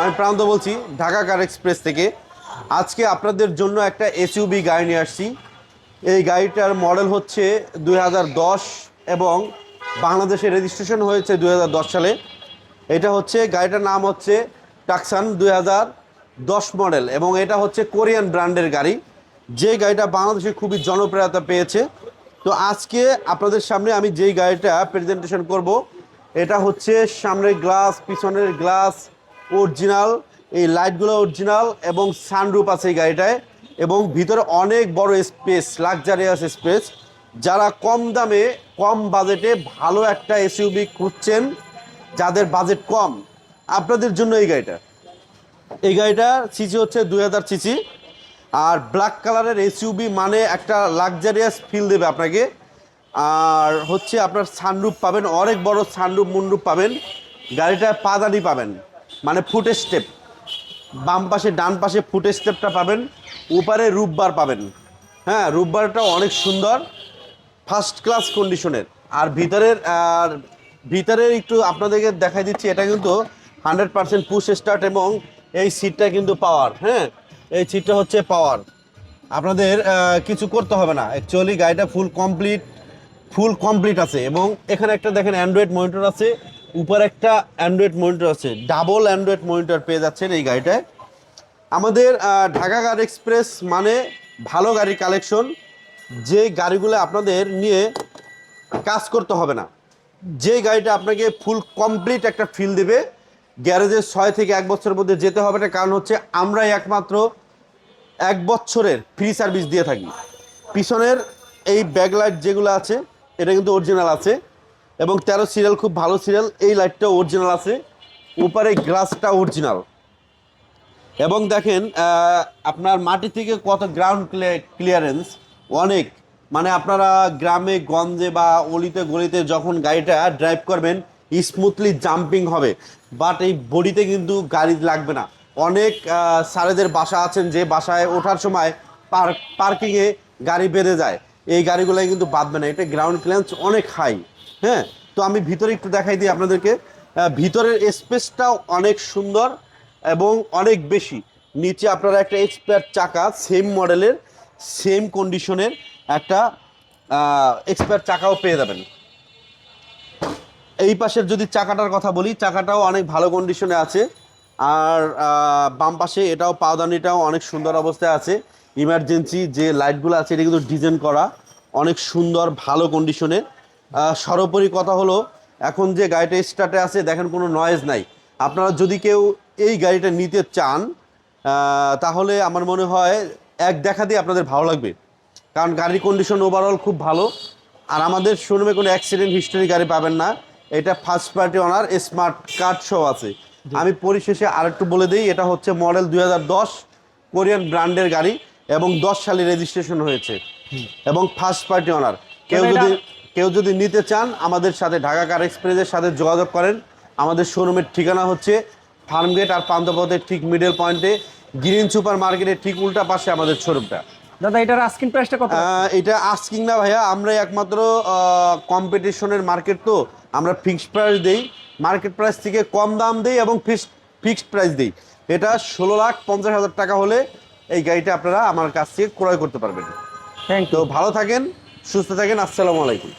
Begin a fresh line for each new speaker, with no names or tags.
আমি প্রান্ত বলছি, ঢাকা কার এক্সপ্রেস থেকে। আজকে আপনাদের জন্য একটা এসইউবি গাড়ি নিয়ে আসছি। এই গাড়িটার মডেল হচ্ছে দু হাজার দশ এবং বাংলাদেশে রেজিস্ট্রেশন হয়েছে দু হাজার দশ সালে। এটা হচ্ছে, গাড়িটার নাম হচ্ছে টাকসান দুই মডেল এবং এটা হচ্ছে কোরিয়ান ব্র্যান্ডের গাড়ি। যে গাড়িটা বাংলাদেশে খুবই জনপ্রিয়তা পেয়েছে। তো আজকে আপনাদের সামনে আমি যেই গাড়িটা প্রেজেন্টেশন করব, এটা হচ্ছে সামনের গ্লাস পিছনের গ্লাস অরিজিনাল, এই লাইটগুলো অরিজিনাল এবং সানরুপ আছে এই গাড়িটায়। এবং ভিতরে অনেক বড় স্পেস, লাক্সারিয়াস স্পেস। যারা কম দামে, কম বাজেটে ভালো একটা এসইউবি খুঁজছেন, যাদের বাজেট কম, আপনাদের জন্য এই গাড়িটা। এই গাড়িটা সিসি হচ্ছে দুই হাজার সিসি আর ব্ল্যাক কালারের এসইউবি মানে একটা লাক্সারিয়াস ফিল দেবে আপনাকে। আর হচ্ছে আপনার সানরুপ পাবেন, অনেক বড় সানরুপ মুন্ডুপ পাবেন। গাড়িটায় পাদানি পাবেন। মানে ফুট স্টেপ বাম পাশে, ডান পাশে ফুট স্টেপটা পাবেন। উপরে রূপবার পাবেন। হ্যাঁ রূপবারটা অনেক সুন্দর। ফার্স্ট ক্লাস কন্ডিশনের আর ভিতরের আর ভিতরের একটু আপনাদেরকে দেখাই দিচ্ছি, এটা কিন্তু হান্ড্রেড পার্সেন্ট পুশ স্টার্ট এবং এই সিটটা কিন্তু পাওয়ার হ্যাঁ? এই সিটটা হচ্ছে পাওয়ার আপনাদের কিছু করতে হবে না। অ্যাকচুয়ালি গাড়িটা ফুল কমপ্লিট ফুল কমপ্লিট আছে। এবং এখানে একটা দেখেন অ্যান্ড্রয়েড মনিটর আছে। উপর একটা অ্যান্ড্রয়েড মনিটর আছে ডাবল অ্যান্ড্রয়েড মনিটর পেয়ে যাচ্ছেন এই গাড়িটায়। আমাদের ঢাকা গাড়ি এক্সপ্রেস মানে ভালো গাড়ির কালেকশন যে গাড়িগুলো আপনাদের নিয়ে কাজ করতে হবে না। যে গাড়িটা আপনাকে ফুল কমপ্লিট একটা ফিল দেবে গ্যারেজের ছয় থেকে এক বছরের মধ্যে যেতে হবে না, কারণ হচ্ছে আমরাই একমাত্র এক বছরের ফ্রি সার্ভিস দিয়ে থাকি। পিছনের এই ব্যাকলাইট যেগুলো আছে, এটা কিন্তু অরিজিনাল আছে। এবং তেরো সিরিয়াল খুব ভালো সিরিয়াল। এই লাইটটা অরিজিনাল আছে। উপরে গ্লাসটা অরিজিনাল এবং দেখেন আপনার মাটি থেকে কত গ্রাউন্ড ক্লিয়ারেন্স অনেক। মানে আপনারা গ্রামে গঞ্জে বা অলিতে গলিতে যখন গাড়িটা ড্রাইভ করবেন স্মুথলি জাম্পিং হবে। বাট এই বডিতে কিন্তু গাড়ি লাগবে না। অনেক আহ, স্যারেদের বাসা আছেন যে বাসায় ওঠার সময় পার্ক পার্কিংয়ে গাড়ি বেঁধে যায়। এই গাড়িগুলো কিন্তু বাঁধবে না। এটা গ্রাউন্ড ক্লিয়ারেন্স অনেক হাই হ্যাঁ? তো আমি ভিতরে একটু দেখাই দিই আপনাদেরকে। ভিতরের স্পেসটাও অনেক সুন্দর এবং অনেক বেশি। নিচে আপনারা একটা এক্সপায়ার চাকা সেম মডেলের সেম কন্ডিশনের একটা এক্সপায়ার চাকাও পেয়ে যাবেন। এই পাশের যদি চাকাটার কথা বলি, চাকাটাও অনেক ভালো কন্ডিশনে আছে। আর বাম পাশে এটাও পাওদানিটাও অনেক সুন্দর অবস্থায় আছে। ইমার্জেন্সি যে লাইটগুলো আছে, এটা কিন্তু ডিজাইন করা অনেক সুন্দর, ভালো কন্ডিশনের সর্বোপরি কথা হলো এখন যে গাড়িটা স্টার্টে আছে দেখেন কোনো নয়েজ নাই। আপনারা যদি কেউ এই গাড়িটা নিতে চান তাহলে আমার মনে হয় এক দেখা দিয়ে আপনাদের ভালো লাগবে। কারণ গাড়ির কন্ডিশন ওভারঅল খুব ভালো। আর আমাদের শোরুমে কোনো অ্যাক্সিডেন্ট হিস্টোরি গাড়ি পাবেন না। এটা first party owner smart card সহ আছে। আমি পরিশেষে আরেকটু বলে দিই এটা হচ্ছে মডেল দু হাজার দশ কোরিয়ান ব্র্যান্ডের গাড়ি এবং দশ সালে রেজিস্ট্রেশন হয়েছে। এবং ফার্স্ট পার্টি ওনার কেউ যদি কেউ যদি নিতে চান আমাদের সাথে ঢাকা কার এক্সপ্রেসের সাথে যোগাযোগ করেন। আমাদের শোরুমের ঠিকানা হচ্ছে ফার্মগেট আর পান্থপথের ঠিক মিডল পয়েন্টে গ্রিন সুপার মার্কেটের ঠিক উল্টা পাশে আমাদের শোরুমটা।
দাদা এটার আস্কিং প্রাইসটা কত?
এটা আস্কিং না ভাইয়া আমরা একমাত্র কম্পিটিশনের মার্কেট তো আমরা ফিক্সড প্রাইস দেই। মার্কেট প্রাইস থেকে কম দাম দেই এবং ফিক্সড ফিক্সড প্রাইস দেই। এটা ষোলো লাখ পঞ্চাশ হাজার টাকা হলে এই গাড়িটা আপনারা আমার কাছ থেকে ক্রয় করতে পারবেন।
থ্যাংক
তো ভালো থাকেন সুস্থ থাকেন আসসালামু আলাইকুম।